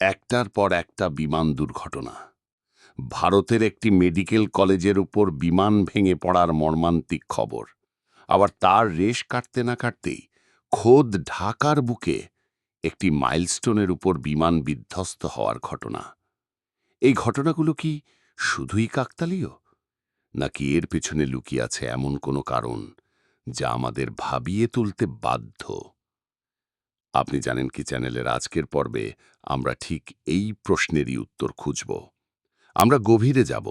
একটার পর একটা বিমান দুর্ঘটনা। ভারতের একটি মেডিকেল কলেজের উপর বিমান ভেঙে পড়ার মর্মান্তিক খবর। আবার তার রেশ কাটতে না কাটতেই খোদ ঢাকার বুকে একটি মাইলস্টোনের উপর বিমান বিধ্বস্ত হওয়ার ঘটনা। এই ঘটনাগুলো কি শুধুই কাকতালীয়? নাকি এর পেছনে লুকিয়ে আছে এমন কোনো কারণ যা আমাদের ভাবিয়ে তুলতে বাধ্য? আপনি জানেন কি চ্যানেলের আজকের পর্বে আমরা ঠিক এই প্রশ্নেরই উত্তর খুঁজব। আমরা গভীরে যাব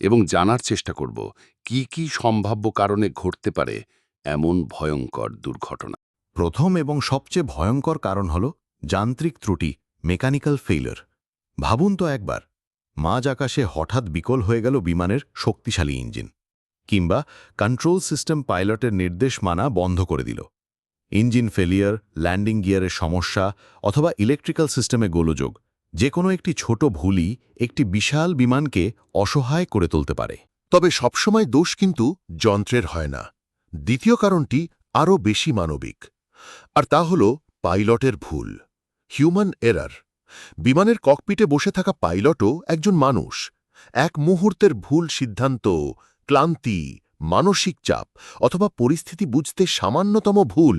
এবং জানার চেষ্টা করব, কি কি সম্ভাব্য কারণে ঘটতে পারে এমন ভয়ঙ্কর দুর্ঘটনা। প্রথম এবং সবচেয়ে ভয়ঙ্কর কারণ হল যান্ত্রিক ত্রুটি, মেকানিক্যাল ফেইলার ভাবুন তো একবার, মাঝ আকাশে হঠাৎ বিকল হয়ে গেল বিমানের শক্তিশালী ইঞ্জিন, কিংবা কন্ট্রোল সিস্টেম পাইলটের নির্দেশ মানা বন্ধ করে দিল। ইঞ্জিন ফেলিয়ার, ল্যান্ডিং গিয়ারের সমস্যা অথবা ইলেকট্রিক্যাল সিস্টেমে গোলযোগ যে কোনো একটি ছোট ভুলই একটি বিশাল বিমানকে অসহায় করে তুলতে পারে। তবে সবসময় দোষ কিন্তু যন্ত্রের হয় না। দ্বিতীয় কারণটি আরও বেশি মানবিক, আর তা হল পাইলটের ভুল, হিউম্যান এরার। বিমানের ককপিটে বসে থাকা পাইলটও একজন মানুষ, এক মুহূর্তের ভুল সিদ্ধান্ত, ক্লান্তি, মানসিক চাপ অথবা পরিস্থিতি বুঝতে সামান্যতম ভুল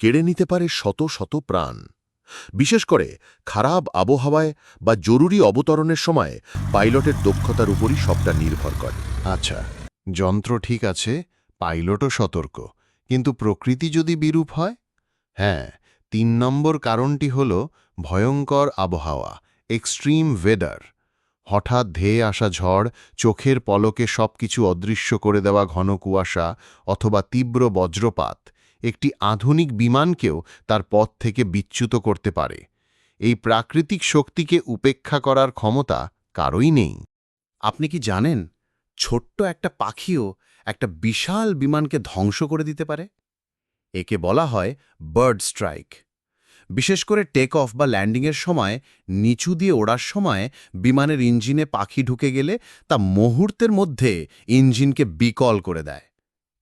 কেড়ে নিতে পারে শত শত প্রাণ। বিশেষ করে খারাপ আবহাওয়ায় বা জরুরি অবতরণের সময় পাইলটের দক্ষতার উপরই সবটা নির্ভর করে। আচ্ছা যন্ত্র ঠিক আছে, পাইলটও সতর্ক, কিন্তু প্রকৃতি যদি বিরূপ হয়? হ্যাঁ তিন নম্বর কারণটি হল ভয়ঙ্কর আবহাওয়া এক্সট্রিম ওয়েদার হঠাৎ ধেয়ে আসা ঝড়, চোখের পলকে সবকিছু অদৃশ্য করে দেওয়া ঘন কুয়াশা অথবা তীব্র বজ্রপাত একটি আধুনিক বিমানকেও তার পথ থেকে বিচ্যুত করতে পারে। এই প্রাকৃতিক শক্তিকে উপেক্ষা করার ক্ষমতা কারোই নেই। আপনি কি জানেন ছোট্ট একটা পাখিও একটা বিশাল বিমানকে ধ্বংস করে দিতে পারে? একে বলা হয় বার্ড স্ট্রাইক। বিশেষ করে টেক অফ বা ল্যান্ডিংয়ের সময়, নিচু দিয়ে ওড়ার সময় বিমানের ইঞ্জিনে পাখি ঢুকে গেলে তা মুহূর্তের মধ্যে ইঞ্জিনকে বিকল করে দেয়।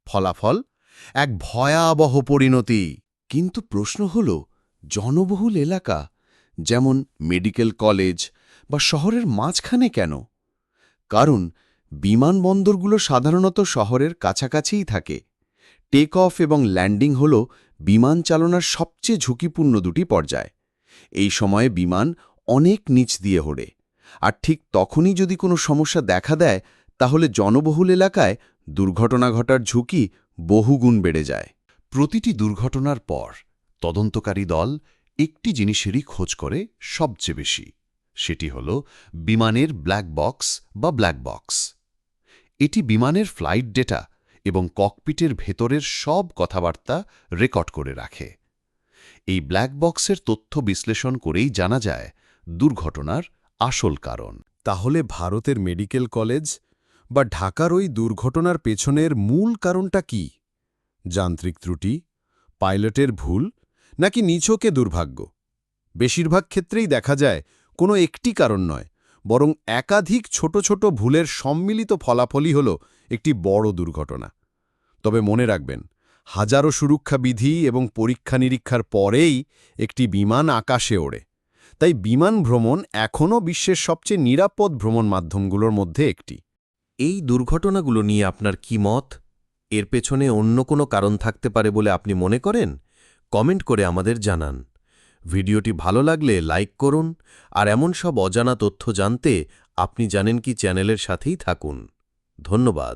ফলাফল এক ভয়াবহ পরিণতি। কিন্তু প্রশ্ন হল, জনবহুল এলাকা, যেমন মেডিকেল কলেজ বা শহরের মাঝখানে কেন? কারণ বিমানবন্দরগুলো সাধারণত শহরের কাছাকাছিই থাকে। টেক অফ এবং ল্যান্ডিং হল বিমান চালনার সবচেয়ে ঝুঁকিপূর্ণ দুটি পর্যায়। এই সময়ে বিমান অনেক নিচ দিয়ে ওড়ে। আর ঠিক তখনই যদি কোনো সমস্যা দেখা দেয়, তাহলে জনবহুল এলাকায় দুর্ঘটনা ঘটার ঝুঁকি বহুগুণ বেড়ে যায়। প্রতিটি দুর্ঘটনার পর তদন্তকারী দল একটি জিনিসেরই খোঁজ করে সবচেয়ে বেশি। সেটি হল বিমানের ব্ল্যাক বক্স বা ব্ল্যাক বক্স। এটি বিমানের ফ্লাইট ডেটা এবং ককপিটের ভেতরের সব কথাবার্তা রেকর্ড করে রাখে। এই ব্ল্যাক বক্সের তথ্য বিশ্লেষণ করেই জানা যায় দুর্ঘটনার আসল কারণ। তাহলে ভারতের মেডিকেল কলেজ বা ঢাকার ওই দুর্ঘটনার পেছনের মূল কারণটা কি? যান্ত্রিক ত্রুটি? পাইলটের ভুল? নাকি নিছকে দুর্ভাগ্য? বেশিরভাগ ক্ষেত্রেই দেখা যায়, কোনো একটি কারণ নয়, বরং একাধিক ছোট ছোট ভুলের সম্মিলিত ফলাফলই হল একটি বড় দুর্ঘটনা। তবে মনে রাখবেন, হাজারো সুরক্ষা বিধি এবং পরীক্ষা নিরীক্ষার পরেই একটি বিমান আকাশে ওড়ে। তাই বিমান ভ্রমণ এখনও বিশ্বের সবচেয়ে নিরাপদ ভ্রমণ মাধ্যমগুলোর মধ্যে একটি। এই দুর্ঘটনাগুলো নিয়ে আপনার কি মত? এর পেছনে অন্য কোনো কারণ থাকতে পারে বলে আপনি মনে করেন? কমেন্ট করে আমাদের জানান। ভিডিওটি ভালো লাগলে লাইক করুন, আর এমন সব অজানা তথ্য জানতে আপনি জানেন কি চ্যানেলের সাথেই থাকুন। ধন্যবাদ।